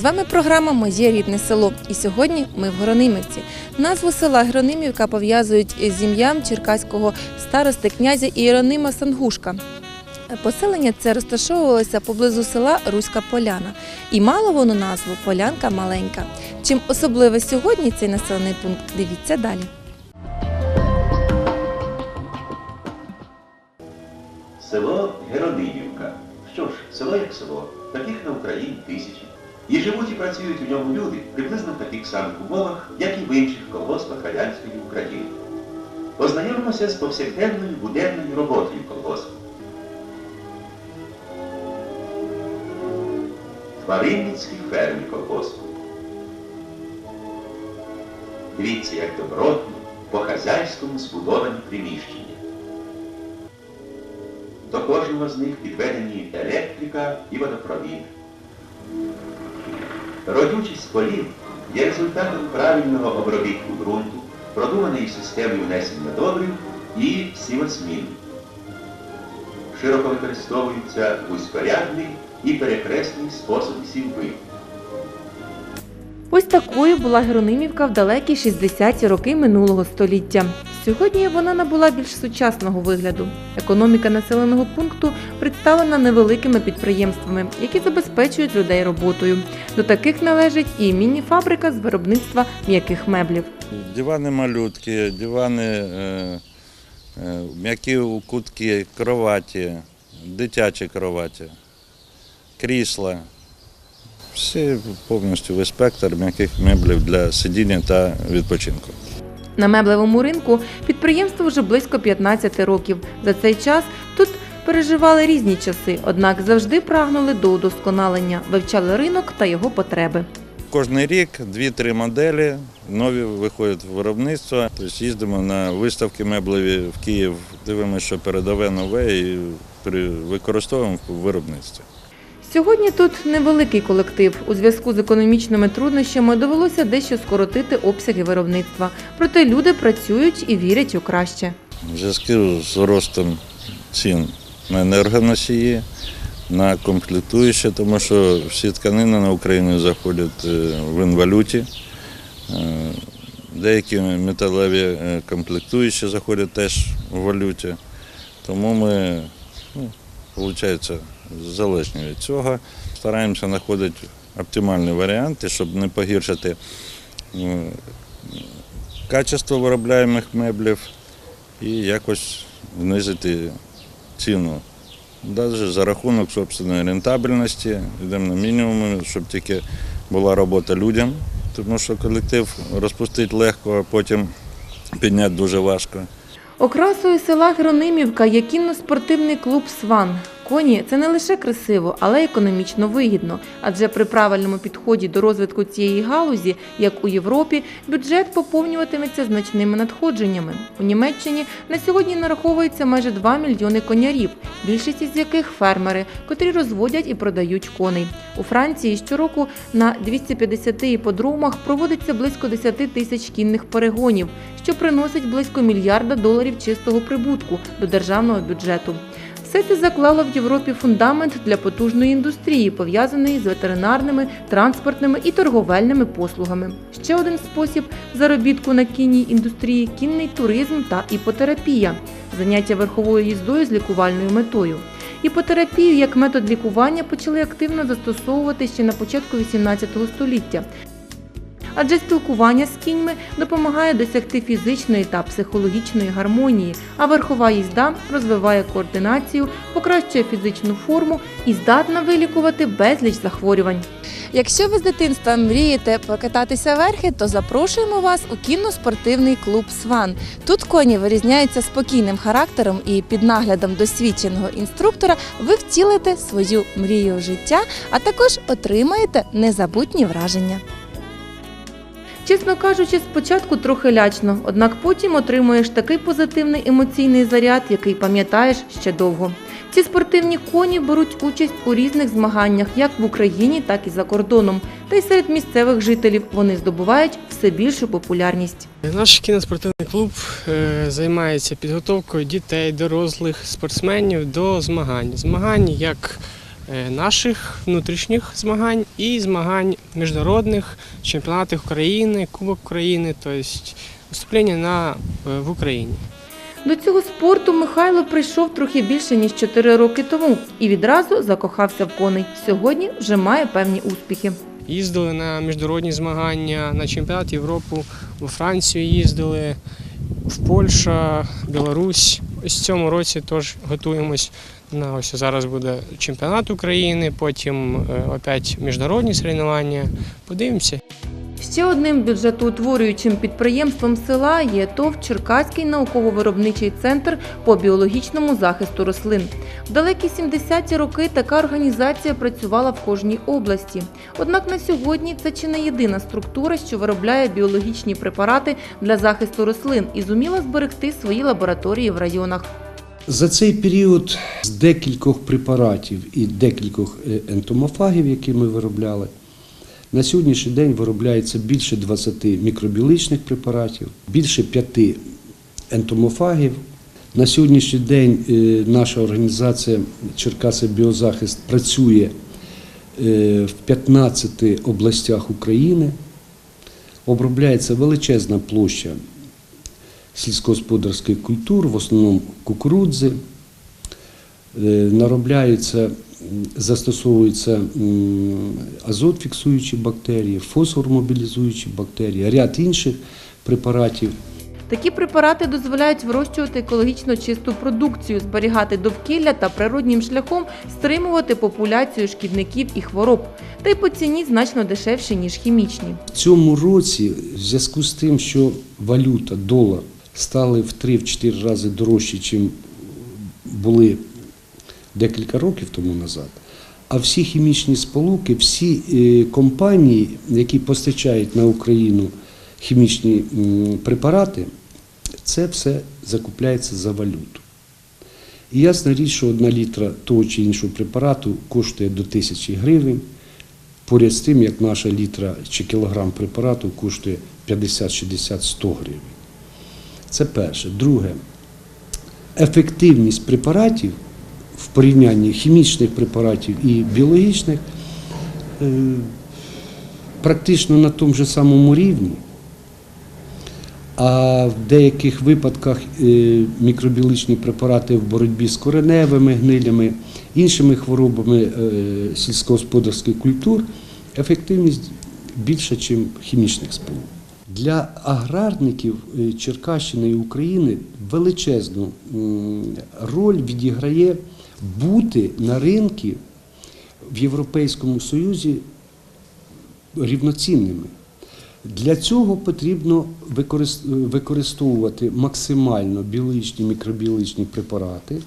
З вами програма Моє рідне село. І сьогодні ми в Гронимівці. Назву села Гронимівка пов'язують з ім'ям черкаського старости князя Іеронима Сангушка. Поселення це розташовувалося поблизу села Руська Поляна, і мало воно назву Полянка Маленька. Чим особливе сьогодні цей населений пункт, дивіться далі. Село Геронимівка. Що ж, село як село, таких на Україні тисячі. І живуть і працюють у ньому люди приблизно в таких самих умовах, як і в інших колгоспах радянської України. Познайомимося з повсякденною буденною роботою колгоспу. Тваринницькій фермі колгоспу. Дивіться, як добротно, по-хазяйському збудовані приміщення. До кожного з них підведені електрика і водопровід. Родючість полів є результатом правильного обробітку ґрунту, продуманої системи внесення добрив і сівосмін. Широко використовуються вузькорядний і перекресний способи сівби. Ось такою була Геронимівка в далекі 60-ті роки минулого століття. Сьогодні вона набула більш сучасного вигляду. Економіка населеного пункту представлена невеликими підприємствами, які забезпечують людей роботою. До таких належить і міні-фабрика з виробництва м'яких меблів. Дивани малютки, дивани, е, е, м'які кутки, кроваті, дитячі кроваті, крісла. Всі повністю весь спектр м'яких меблів для сидіння та відпочинку. На меблевому ринку підприємству вже близько 15 років. За цей час тут переживали різні часи, однак завжди прагнули до удосконалення, вивчали ринок та його потреби. Кожний рік дві-три моделі нові виходять в виробництво. Тобто їздимо на виставки меблеві в Київ, дивимося, що передове нове і використовуємо в виробництві. Сьогодні тут невеликий колектив. У зв'язку з економічними труднощами довелося дещо скоротити обсяги виробництва. Проте люди працюють і вірять у краще. В зв'язку з ростом цін на енергоносії, на комплектуючі, тому що всі тканини на Україну заходять е, в інвалюті. Е, Деякі металеві е, комплектуючі заходять теж в валюті. Тому ми, ну, виходить, залежні від цього. Стараємося знаходити оптимальні варіанти, щоб не погіршити е, качество виробляємих меблів і якось знизити ціну. Навіть за рахунок собственної рентабельності, йдемо на мінімум, щоб тільки була робота людям, тому що колектив розпустити легко, а потім підняти дуже важко. Окрасою села Гронимівка є кінно-спортивний клуб Сван. Коні це не лише красиво, але й економічно вигідно. Адже при правильному підході до розвитку цієї галузі, як у Європі, бюджет поповнюватиметься значними надходженнями. У Німеччині на сьогодні нараховується майже 2 мільйони конярів, більшість із яких фермери, котрі розводять і продають коней. У Франції щороку на 250 іпподромах проводиться близько 10 тисяч кінних перегонів, що приносить близько мільярда доларів чистого прибутку до державного бюджету. Все це заклало в Європі фундамент для потужної індустрії, пов'язаної з ветеринарними, транспортними і торговельними послугами. Ще один спосіб заробітку на кінній індустрії кінний туризм та іпотерапія, заняття верховою їздою з лікувальною метою. Іпотерапію як метод лікування почали активно застосовувати ще на початку XVIII століття. Адже спілкування з кіньми допомагає досягти фізичної та психологічної гармонії, а верхова їзда розвиває координацію, покращує фізичну форму і здатна вилікувати безліч захворювань. Якщо ви з дитинства мрієте покататися верхи, то запрошуємо вас у кінно-спортивний клуб Сван. Тут коні вирізняються спокійним характером і під наглядом досвідченого інструктора ви втілите свою мрію життя, а також отримаєте незабутні враження. Чесно кажучи, спочатку трохи лячно, однак потім отримуєш такий позитивний емоційний заряд, який пам'ятаєш ще довго. Ці спортивні коні беруть участь у різних змаганнях як в Україні, так і за кордоном. Та й серед місцевих жителів вони здобувають все більшу популярність. Наш кіноспортивний клуб е, займається підготовкою дітей, дорослих спортсменів до змагань. Змагань як наших внутрішніх змагань і змагань міжнародних, чемпіонатів України, Кубок України, тобто виступлення на, е, в Україні. До цього спорту Михайло прийшов трохи більше ніж 4 роки тому і відразу закохався в коней. Сьогодні вже має певні успіхи. Їздили на міжнародні змагання, на чемпіонат Європи, у Францію їздили, в Польщу, Білорусь. Ось цьому році теж готуємось. На ось зараз буде чемпіонат України, потім е, опять міжнародні соревнування. Подивимося. Ще одним бюджетоутворюючим підприємством села є ТОВ Черкаський науково-виробничий центр по біологічному захисту рослин. В далекі 70-ті роки така організація працювала в кожній області. Однак на сьогодні це чи не єдина структура, що виробляє біологічні препарати для захисту рослин і зуміла зберегти свої лабораторії в районах. За цей період з декількох препаратів і декількох е, ентомофагів, які ми виробляли, на сьогоднішній день виробляється більше 20 мікробіологічних препаратів, більше 5 ентомофагів. На сьогоднішній день е, наша організація Черкаси Біозахист працює е, в 15 областях України. Обробляється величезна площа сільськогосподарських культур, в основному кукурудзи. Е, Наробляються, застосовуються азот-фіксуючі бактерії, фосфор-мобілізуючі бактерії, ряд інших препаратів. Такі препарати дозволяють вирощувати екологічно чисту продукцію, зберігати довкілля та природнім шляхом стримувати популяцію шкідників і хвороб, та й по ціні значно дешевші, ніж хімічні. В цьому році, в зв'язку з тим, що валюта, долар стали в 3-4 рази дорожчі, ніж були декілька років тому назад, а всі хімічні сполуки, всі е, компанії, які постачають на Україну хімічні препарати, це все закупляється за валюту. І ясна річ, що одна літра того чи іншого препарату коштує до тисячі гривень. Поряд з тим, як наша літра чи кілограм препарату коштує 50, 60, 100 гривень. Це перше. Друге, ефективність препаратів в порівнянні хімічних препаратів і біологічних е, практично на тому ж самому рівні. А в деяких випадках е, мікробіологічні препарати в боротьбі з кореневими гнилями, іншими хворобами е, сільськогосподарських культур ефективність більша, ніж хімічних сполук. Для аграрників е, Черкащини і України величезну роль відіграє бути на ринку в Європейському Союзі рівноцінними. Для цього потрібно використовувати максимально біологічні мікробіологічні препарати,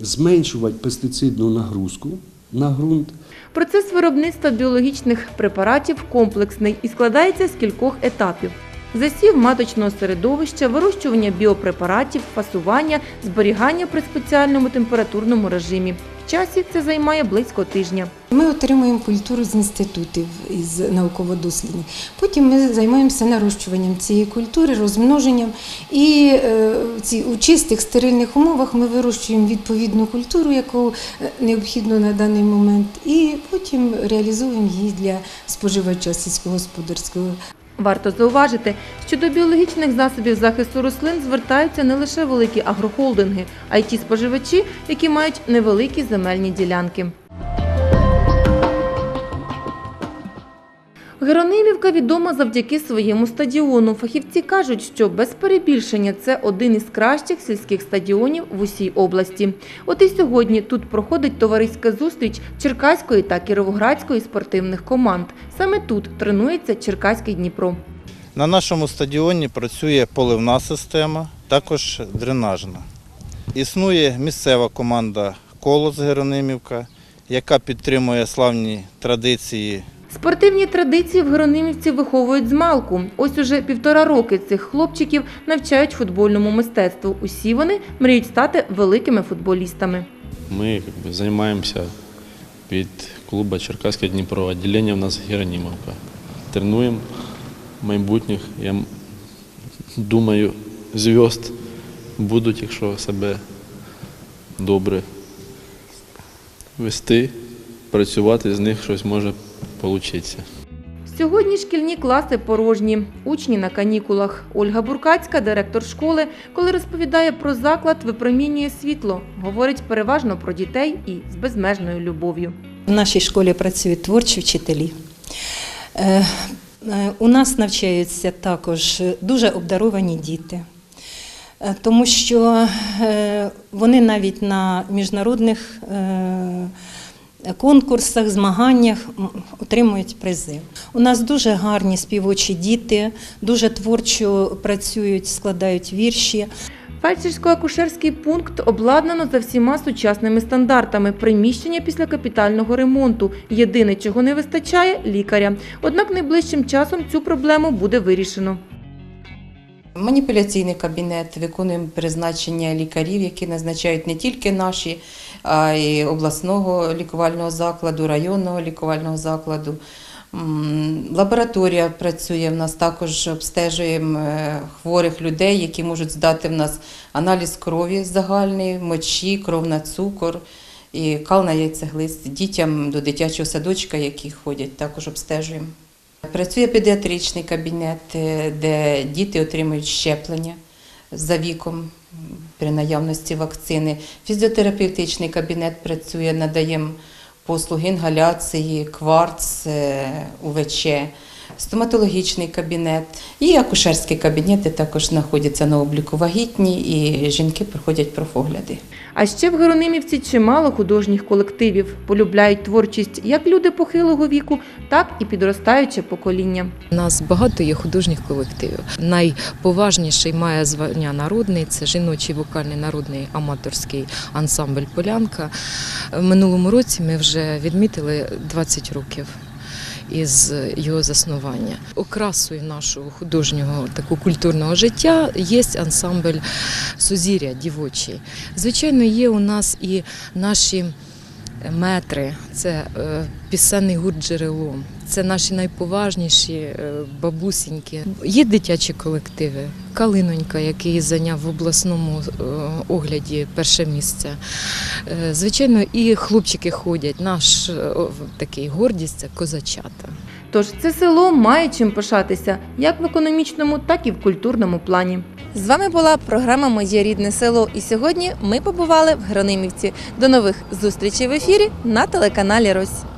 зменшувати пестицидну нагрузку на ґрунт. Процес виробництва біологічних препаратів комплексний і складається з кількох етапів. Засів маточного середовища, вирощування біопрепаратів, фасування, зберігання при спеціальному температурному режимі. В часі це займає близько тижня. Ми отримуємо культуру з інститутів із науково-дослідних. Потім ми займаємося нарощуванням цієї культури, розмноженням. І е, ці, у чистих стерильних умовах ми вирощуємо відповідну культуру, яку е, необхідно на даний момент, і потім реалізуємо її для споживача сільськогосподарського. Варто зауважити, що до біологічних засобів захисту рослин звертаються не лише великі агрохолдинги, а й ті споживачі, які мають невеликі земельні ділянки. Геронимівка відома завдяки своєму стадіону. Фахівці кажуть, що без перебільшення це один із кращих сільських стадіонів в усій області. От і сьогодні тут проходить товариська зустріч Черкаської та Кіровоградської спортивних команд. Саме тут тренується Черкаський Дніпро. На нашому стадіоні працює поливна система, також дренажна. Існує місцева команда Колос Геронимівка, яка підтримує славні традиції Спортивні традиції в Геронимівці виховують з малку. Ось уже півтора роки цих хлопчиків навчають футбольному мистецтву. Усі вони мріють стати великими футболістами. Бы, занимаемся від клуба Черкаське Дніпро. Відділення в нас Геронімовка. Тренуємо майбутніх. Я думаю, зв'язд будуть, якщо себе добре вести працювати, з них щось може вийти. Сьогодні шкільні класи порожні, учні на канікулах. Ольга Буркацька, директор школи, коли розповідає про заклад, випромінює світло, говорить переважно про дітей і з безмежною любов'ю. В нашій школі працюють творчі вчителі. Е, е, У нас навчаються також дуже обдаровані діти, Е, тому що вони навіть на міжнародних конкурсах, змаганнях отримують призи. У нас дуже гарні співочі діти, дуже творчо працюють, складають вірші. Фельдшерсько-акушерський пункт обладнано за всіма сучасними стандартами. Приміщення після капітального ремонту. Єдине, чого не вистачає лікаря. Однак найближчим часом цю проблему буде вирішено. Маніпуляційний кабінет виконуємо призначення лікарів, які назначають не тільки наші, а й обласного лікувального закладу, районного лікувального закладу. Лабораторія працює в нас також обстежуємо е, хворих людей, які можуть здати в нас аналіз крові загальний, мочі, кров на цукор і кал на яйцеглист. Дітям до дитячого садочка, які ходять, також обстежуємо. Працює педіатричний кабінет, е, де діти отримують щеплення за віком при наявності вакцини. Фізіотерапевтичний кабінет працює, надаємо послуги інгаляції, кварц, е, УВЧ, стоматологічний кабінет і акушерські кабінети також знаходяться на обліку вагітні, і жінки проходять профогляди. А ще в Геронимівці чимало художніх колективів. Полюбляють творчість як люди похилого віку, так і підростаюче покоління. У нас багато є художніх колективів. Найповажніший має звання народний це жіночий вокальний народний аматорський ансамбль Полянка. В минулому році ми вже відмітили 20 років. Із його заснування окрасою нашого художнього такого культурного життя є ансамбль Сузір'я дівочий. Звичайно, є у нас і наші метри, це е, пісенний гурт джерело. Це наші найповажніші е, бабусіньки. Є дитячі колективи. Калинонька, який зайняв в обласному е, огляді перше місце. Е, Звичайно, і хлопчики ходять. Наш такий гордість це козачата. Тож це село має чим пишатися як в економічному, так і в культурному плані. З вами була програма Моє рідне село. І сьогодні ми побували в Гронимівці. До нових зустрічей в ефірі на телеканалі Рось.